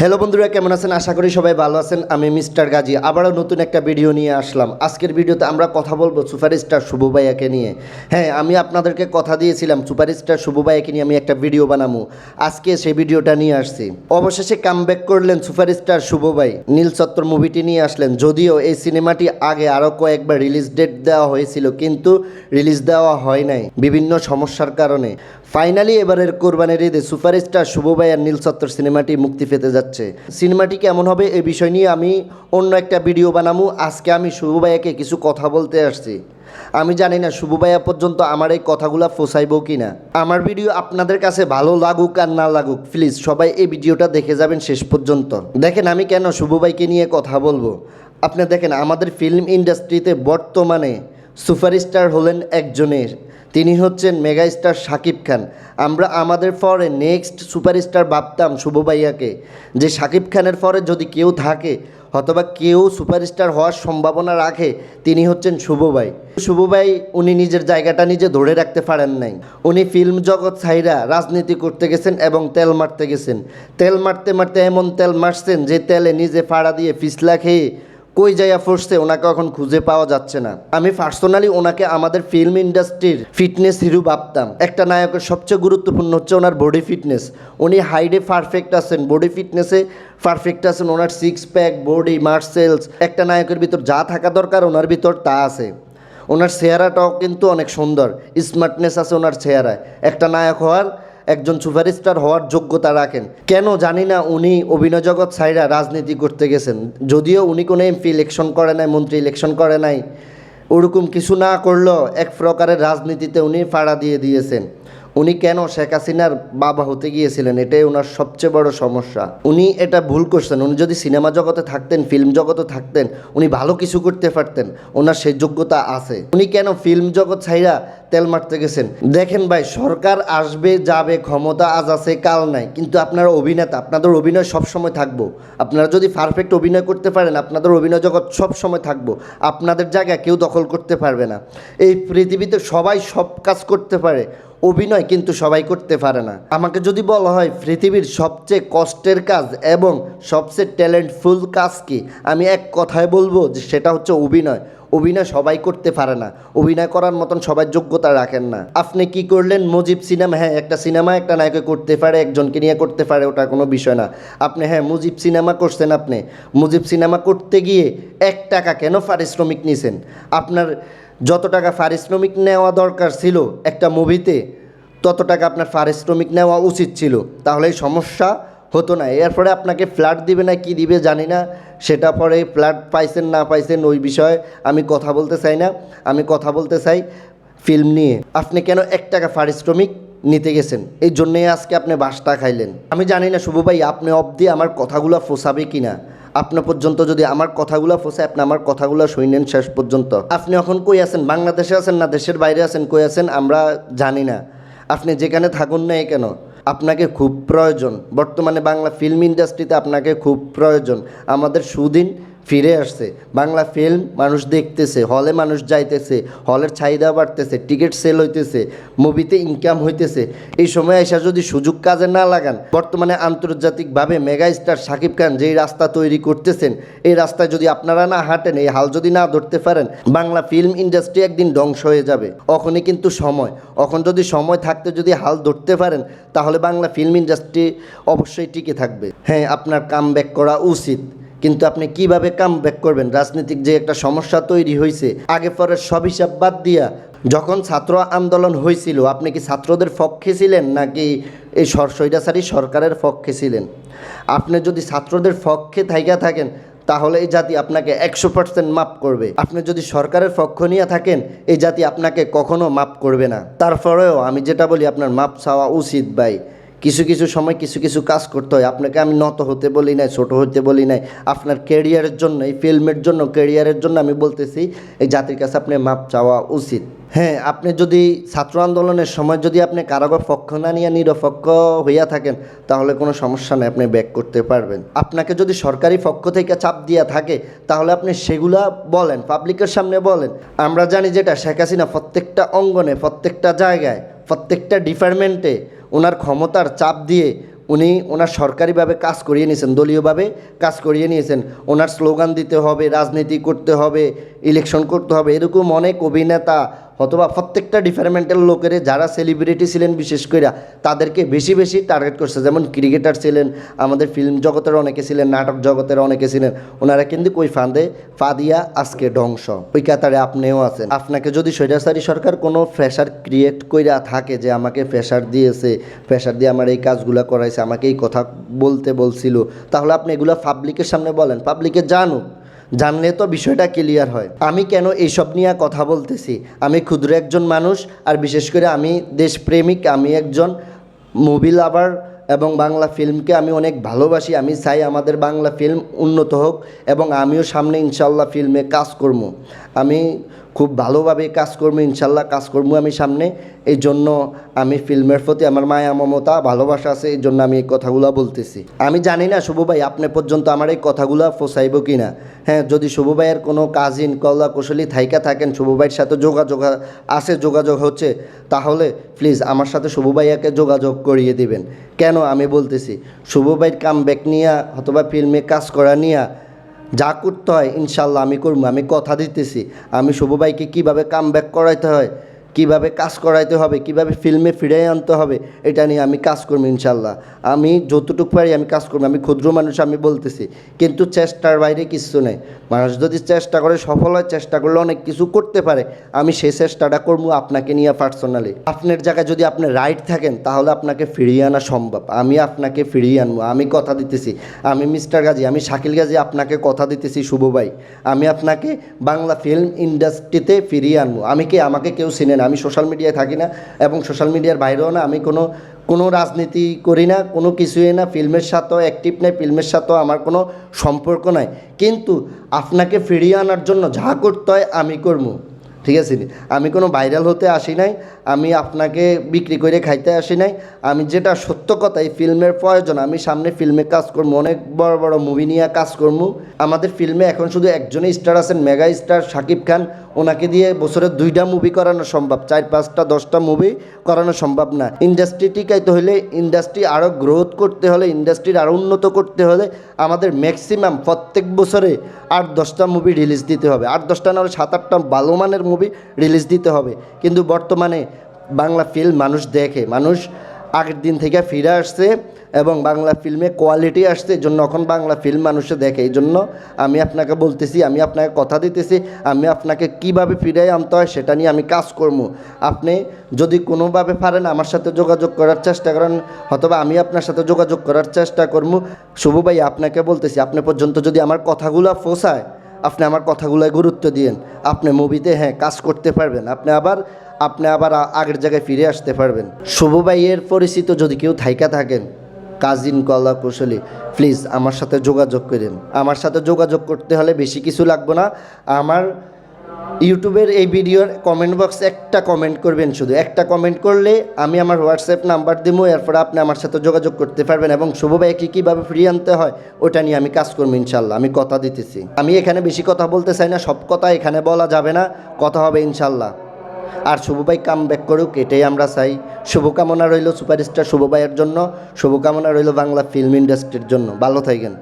Hello বন্ধুরা, কেমন আছেন? আশা করি সবাই ভালো আছেন। আমি মিস্টার গাজী। আবারও নতুন একটা ভিডিও নিয়ে আসলাম। আজকের ভিডিওতে আমরা কথা বলব সুপারস্টার শুভ ভাইয়াকে নিয়ে। হ্যাঁ আমি আপনাদেরকে কথা দিয়েছিলাম, সুপারস্টার শুভ ভাইয়াকে নিয়ে আমি একটা ভিডিও বানাবো। আজকে সেই ভিডিওটা নিয়ে আসছি। অবশেষে কামব্যাক করলেন সুপারস্টার শুভ ভাই। নীল চত্বর মুভিটি নিয়ে আসলেন। যদিও এই সিনেমাটি আগে আরও কয়েকবার রিলিজ ডেট দেওয়া হয়েছিল, কিন্তু রিলিজ দেওয়া হয় নাই। বিভিন্ন সমস্যার কারণে। ফাইনালি এবারের কোরবানির ঈদে সুপারস্টার শুভ ভাই আর নীল চত্বর সিনেমাটি মুক্তি পেতে যাচ্ছে। সিনেমাটি কেমন হবে এ বিষয় নিয়ে আমি অন্য একটা ভিডিও বানাবো আজকে আমি শুভ ভাইয়াকে কিছু কথা বলতে আসছি। আমি জানি না শুভ ভাইয়া পর্যন্ত আমার এই কথাগুলো ফোসাইব কি না আমার ভিডিও আপনাদের কাছে ভালো লাগুক আর না লাগুক, প্লিজ সবাই এই ভিডিওটা দেখে যাবেন শেষ পর্যন্ত। দেখেন আমি কেন শুভ ভাইকে নিয়ে কথা বলব? আপনি দেখেন আমাদের ফিল্ম ইন্ডাস্ট্রিতে বর্তমানে সুপারস্টার হলেন একজনের। তিনি হচ্ছেন মেগাস্টার শাকিব খান। আমরা আমাদের পরে নেক্সট সুপারস্টার ভাবতাম শুভ ভাইয়াকে। যে শাকিব খানের পরে যদি কেউ থাকে অথবা কেউ সুপারস্টার হওয়ার সম্ভাবনা রাখে, তিনি হচ্ছেন শুভ ভাই। শুভ ভাই, উনি নিজের জায়গাটা নিজে ধরে রাখতে পারেন নাই। উনি ফিল্ম জগৎ ছাইরা রাজনীতি করতে গেছেন এবং তেল মারতে গেছেন। তেল মারতে মারতে এমন তেল মারছেন যে তেলে নিজে ফাড়া দিয়ে ফিসলা খেয়ে কই যাইয়া ফসছে, ওনাকে এখন খুঁজে পাওয়া যাচ্ছে না। আমি পার্সোনালি ওনাকে আমাদের ফিল্ম ইন্ডাস্ট্রির ফিটনেস হিরো ভাবতাম। একটা নায়কের সবচেয়ে গুরুত্বপূর্ণ হচ্ছে ওনার বডি ফিটনেস উনি হাইডে পারফেক্ট আছেন বডি ফিটনেসে পারফেক্ট আছেন, ওনার সিক্স প্যাক বডি মার্সেলস একটা নায়কের ভিতর যা থাকা দরকার ওনার ভিতর তা আছে। ওনার চেহারাটাও কিন্তু অনেক সুন্দর স্মার্টনেস আছে ওনার চেহারায়। একটা নায়ক হওয়ার একজন সুপারস্টার হওয়ার যোগ্যতা রাখেন। কেন জানি না উনি অভিনয় জগৎ ছাইরা রাজনীতি করতে গেছেন। যদিও উনি কোনো এমপি ইলেকশন করে নাই, মন্ত্রী ইলেকশন করে নাই, ওরকম কিছু না করলেও এক প্রকারের রাজনীতিতে উনি ফাড়া দিয়ে দিয়েছেন। উনি কেন শেখ হাসিনার বাবা হতে গিয়েছিলেন? এটাই ওনার সবচেয়ে বড় সমস্যা। উনি এটা ভুল করছেন। উনি যদি সিনেমা জগতে থাকতেন, ফিল্ম জগতে থাকতেন, উনি ভালো কিছু করতে পারতেন, ওনার সেই যোগ্যতা আছে। উনি কেন ফিল্ম জগৎ ছাইরা তেল মারতে গেছেন? দেখেন ভাই, সরকার আসবে, যাবে, ক্ষমতা আজ আছে, কাল নাই। কিন্তু আপনারা অভিনেতা, আপনাদের অভিনয় সবসময় থাকব। আপনারা যদি পারফেক্ট অভিনয় করতে পারেন, আপনাদের অভিনয় জগৎ সবসময় থাকব। আপনাদের জায়গা কেউ দখল করতে পারবে না। এই পৃথিবীতে সবাই সব কাজ করতে পারে। অভিনয় কিন্তু সবাই করতে পারে না। আমাকে যদি বলা হয় পৃথিবীর সবচেয়ে কষ্টের কাজ এবং সবচেয়ে ট্যালেন্টফুল কাজ কি, আমি এক কথায় বলব যে সেটা হচ্ছে অভিনয়। অভিনয় সবাই করতে পারে না। অভিনয় করার মতন সবাই যোগ্যতা রাখেন না। আপনি কি করলেন? মুজিব সিনেমা হ্যাঁ একটা সিনেমা একটা নায়কে করতে পারে, একজনকে নিয়ে করতে পারে, ওটা কোনো বিষয় না। আপনি হ্যাঁ মুজিব সিনেমা করছেন আপনি। মুজিব সিনেমা করতে গিয়ে এক টাকা কেন পারিশ্রমিক নিছেন? আপনার যত টাকা পারিশ্রমিক নেওয়া দরকার ছিল একটা মুভিতে, তত টাকা আপনার পারিশ্রমিক নেওয়া উচিত ছিল। তাহলে এই সমস্যা হতো না। এরপরে আপনাকে ফ্ল্যাট দিবে না, কি দিবে জানি না। সেটা পরে ফ্ল্যাট পাইছেন, না পাইছেন, ওই বিষয়ে আমি কথা বলতে চাই না। আমি কথা বলতে চাই ফিল্ম নিয়ে। আপনি কেন এক টাকা পারিশ্রমিক নিতে গেছেন? এই জন্যই আজকে আপনি বাসটা খাইলেন। আমি জানি না, শুভ ভাই, আপনি অবধি আমার কথাগুলো ফোসাবে কি না আপনার পর্যন্ত যদি আমার কথাগুলো ফোসে, আপনি আমার কথাগুলো শুনেন শেষ পর্যন্ত। আপনি এখন কই আছেন? বাংলাদেশে আছেন না দেশের বাইরে আছেন? কই আছেন? আমরা জানি না। আপনি যেখানে থাকুন না কেন? আপনাকে খুব প্রয়োজন। বর্তমানে বাংলা ফিল্ম ইন্ডাস্ট্রিতে আপনাকে খুব প্রয়োজন। আমাদের সুদিন ফিরে আসছে। বাংলা ফিল্ম মানুষ দেখতেছে হলে মানুষ যাইতেছে হলের চাহিদা বাড়তেছে টিকিট সেল হইতেছে মুভিতে ইনকাম হইতেছে। এই সময় এসে যদি সুযোগ কাজে না লাগান, বর্তমানে আন্তর্জাতিকভাবে মেগা স্টার শাকিব খান যেই রাস্তা তৈরি করতেছেন, এই রাস্তায় যদি আপনারা না হাঁটেন, এই হাল যদি না ধরতে পারেন, বাংলা ফিল্ম ইন্ডাস্ট্রি একদিন ধ্বংস হয়ে যাবে। ওখানে কিন্তু সময়। এখন যদি সময় থাকতে যদি হাল ধরতে পারেন, তাহলে বাংলা ফিল্ম ইন্ডাস্ট্রি অবশ্যই টিকে থাকবে। হ্যাঁ আপনার কাম করা উচিত। কিন্তু আপনি কীভাবে কাম ব্যাক করবেন? রাজনৈতিক যে একটা সমস্যা তৈরি হয়েছে আগে পরে সব হিসাব বাদ দিয়া যখন ছাত্র আন্দোলন হয়েছিল আপনি কি ছাত্রদের পক্ষে ছিলেন নাকি এই সরসৈরাচারী সরকারের পক্ষে ছিলেন? আপনি যদি ছাত্রদের পক্ষে থাইকা থাকেন, তাহলে এই জাতি আপনাকে একশো পার্সেন্ট মাপ করবে। আপনি যদি সরকারের পক্ষ নিয়ে থাকেন, এই জাতি আপনাকে কখনো মাপ করবে না। তারপরেও আমি যেটা বলি, আপনার মাপ চাওয়া উচিত ভাই। কিছু কিছু সময় কিছু কিছু কাজ করতে হয়। আপনাকে আমি নত হতে বলি নাই, ছোট হতে বলি নাই। আপনার কেরিয়ারের জন্য, এই ফিল্মের জন্য কেরিয়ারের জন্য আমি বলতেছি, এই জাতির কাছে আপনি মাপ চাওয়া উচিত। হ্যাঁ আপনি যদি ছাত্র আন্দোলনের সময় যদি আপনি কারাগার পক্ষ না নিয়ে নিরপেক্ষ হইয়া থাকেন, তাহলে কোনো সমস্যা নেই, আপনি ব্যাক করতে পারবেন। আপনাকে যদি সরকারি পক্ষ থেকে চাপ দিয়া থাকে, তাহলে আপনি সেগুলা বলেন পাবলিকের সামনে বলেন। আমরা জানি যেটা, শেখ হাসিনা প্রত্যেকটা অঙ্গনে, প্রত্যেকটা জায়গায় প্রত্যেকটা ডিপার্টমেন্টে ওনার ক্ষমতার চাপ দিয়ে উনি ওনার সরকারিভাবে কাজ করিয়ে নিয়েছেন, দলীয়ভাবে কাজ করিয়ে নিয়েছেন। ওনার স্লোগান দিতে হবে, রাজনীতি করতে হবে ইলেকশন করতে হবে, এরকম অনেক অভিনেতা অথবা প্রত্যেকটা ডিপার্টমেন্টের লোকের যারা সেলিব্রিটি ছিলেন বিশেষ করে তাদেরকে বেশি বেশি টার্গেট করছে। যেমন ক্রিকেটার ছিলেন, আমাদের ফিল্ম জগতের অনেকে ছিলেন, নাটক জগতের অনেকে ছিলেন, ওনারা কিন্তু ওই ফাঁদে ফা দিয়া আজকে ধ্বংস। ওই কাতারে আপনিও আছেন। আপনাকে যদি স্বৈরাচারী সরকার কোনো প্রেশার ক্রিয়েট কইরা থাকে যে আমাকে প্রেশার দিয়েছে প্রেশার দিয়ে আমার এই কাজগুলো করাইছে, আমাকে এই কথা বলতে বলছিল, তাহলে আপনি এগুলো পাবলিকের সামনে বলেন। পাবলিকে জানুক। জানলে তো বিষয়টা ক্লিয়ার হয়। আমি কেন এইসব নিয়ে কথা বলতেছি? আমি ক্ষুদ্র একজন মানুষ, আর বিশেষ করে আমি দেশপ্রেমিক, আমি একজন মুভি লাভার এবং বাংলা ফিল্মকে আমি অনেক ভালোবাসি। আমি চাই আমাদের বাংলা ফিল্ম উন্নত হোক এবং আমিও সামনে ইনশাল্লাহ ফিল্মে কাজ করব। আমি খুব ভালোভাবে কাজ করব, ইনশাল্লাহ কাজ করব আমি সামনে। এই জন্য আমি ফিল্মের প্রতি আমার মায়া, মমতা, ভালোবাসা আছে, এই জন্য আমি এই কথাগুলো বলতেছি। আমি জানি না শুভ ভাই, আপনি পর্যন্ত আমার এই কথাগুলো ফোসাইব কি না হ্যাঁ যদি শুভ ভাইয়ের কোনো কাজিন কলা কুশলী থাইকা থাকেন, শুভ ভাইয়ের সাথে যোগাযোগ আছে, যোগাযোগ হচ্ছে, তাহলে প্লিজ আমার সাথে শুভ ভাইয়াকে যোগাযোগ করিয়ে দিবেন। কেন আমি বলতেছি, শুভ ভাইয়ের কাম ব্যাক নিয়ে অথবা ফিল্মে কাজ করা নিয়ে যা করতে হয়, ইনশাল্লাহ আমি করব। আমি কথা দিতেছি। আমি শুভ ভাইকে কীভাবে কাম ব্যাক করাইতে হয় কীভাবে কাজ করাইতে হবে, কীভাবে ফিল্মে ফিরিয়ে আনতে হবে, এটা নিয়ে আমি কাজ করব ইনশাল্লাহ। আমি যতটুকু পারি আমি কাজ করব, আমি ক্ষুদ্র মানুষ আমি বলতেছি, কিন্তু চেষ্টার বাইরে কিছু নেই। মানুষ যদি চেষ্টা করে, সফল হয়, চেষ্টা করলে অনেক কিছু করতে পারে। আমি সেই চেষ্টাটা করব আপনাকে নিয়ে পার্সোনালি আপনার জায়গায় যদি আপনি রাইট থাকেন, তাহলে আপনাকে ফিরিয়ে আনা সম্ভব। আমি আপনাকে ফিরিয়ে আনব। আমি কথা দিতেছি। আমি মিস্টার গাজী, আমি শাকিল গাজী, আপনাকে কথা দিতেছি শুভ ভাই। আমি আপনাকে বাংলা ফিল্ম ইন্ডাস্ট্রিতে ফিরিয়ে আনব। আমি কি, আমাকে কেউ চিনে না, আমি সোশ্যাল মিডিয়ায় থাকি না এবং সোশ্যাল মিডিয়ার বাইরেও না আমি কোনো কোনো রাজনীতি করি না, কোনো কিছুই না, ফিল্মের সাথেও অ্যাক্টিভ নেই, ফিল্মের সাথেও আমার কোনো সম্পর্ক নাই। কিন্তু আপনাকে ফিরিয়ে আনার জন্য যা করতে হয় আমি করব। ঠিক আছে? আমি কোনো ভাইরাল হতে আসি নাই, আমি আপনাকে বিক্রি করে খাইতে আসি নাই। আমি যেটা সত্য কথা, এই ফিল্মের প্রয়োজন, আমি সামনে ফিল্মে কাজ করব, অনেক বড় বড় মুভি নিয়ে কাজ করব। আমাদের ফিল্মে এখন শুধু একজনই স্টার আছেন মেগা স্টার শাকিব খান। ওনাকে দিয়ে বছরে দুইটা মুভি করানো সম্ভব, চার, পাঁচটা, দশটা মুভি করানো সম্ভব না। ইন্ডাস্ট্রি টিকাইতে হলে ইন্ডাস্ট্রি আরও গ্রোথ করতে হলে ইন্ডাস্ট্রির আরও উন্নত করতে হলে আমাদের ম্যাক্সিমাম প্রত্যেক বছরে আট, দশটা মুভি রিলিজ দিতে হবে। আট, দশটা না হলে সাত, আটটা ভালো মানের মুভি রিলিজ দিতে হবে। কিন্তু বর্তমানে বাংলা ফিল্ম মানুষ দেখে, মানুষ আগের দিন থেকে ফিরে আসছে এবং বাংলা ফিল্মে কোয়ালিটি আসছে, এই জন্য এখন বাংলা ফিল্ম মানুষে দেখে। এই জন্য আমি আপনাকে বলতেছি, আমি আপনাকে কথা দিতেছি, আমি আপনাকে কীভাবে ফিরে আনতে হয় সেটা নিয়ে আমি কাজ করব। আপনি যদি কোনোভাবে পারেন আমার সাথে যোগাযোগ করার চেষ্টা করেন, অথবা আমি আপনার সাথে যোগাযোগ করার চেষ্টা করব। শুভ ভাই, আপনাকে বলতেছি, আপনি পর্যন্ত যদি আমার কথাগুলো ফোসায় আপনি আমার কথাগুলোয় গুরুত্ব দিয়েন। আপনি মুভিতে হ্যাঁ কাজ করতে পারবেন। আপনি আবার আপনি আবার আগের জায়গায় ফিরে আসতে পারবেন। শুভ ভাইয়ের পরিচিত যদি কেউ থাইকা থাকেন, কাজিন কলা কুশলী, প্লিজ আমার সাথে যোগাযোগ করেন। আমার সাথে যোগাযোগ করতে হলে বেশি কিছু লাগবে না। আমার ইউটিউবের এই ভিডিওর কমেন্ট বক্স একটা কমেন্ট করবেন শুধু। একটা কমেন্ট করলে আমি আমার হোয়াটসঅ্যাপ নাম্বার দেবো, এরপর আপনি আমার সাথে যোগাযোগ করতে পারবেন এবং শুভ ভাই কী কীভাবে ফ্রি আনতে হয়, ওটা নিয়ে আমি কাজ করব ইনশাল্লাহ। আমি কথা দিতেছি। আমি এখানে বেশি কথা বলতে চাই না, সব কথা এখানে বলা যাবে না, কথা হবে ইনশাল্লাহ। আর শুভ ভাই কাম ব্যাক করুক, এটাই আমরা চাই। শুভকামনা রইল সুপারস্টার শুভ ভাইয়ের জন্য, শুভকামনা রইল বাংলা ফিল্ম ইন্ডাস্ট্রির জন্য। ভালো থাকেন।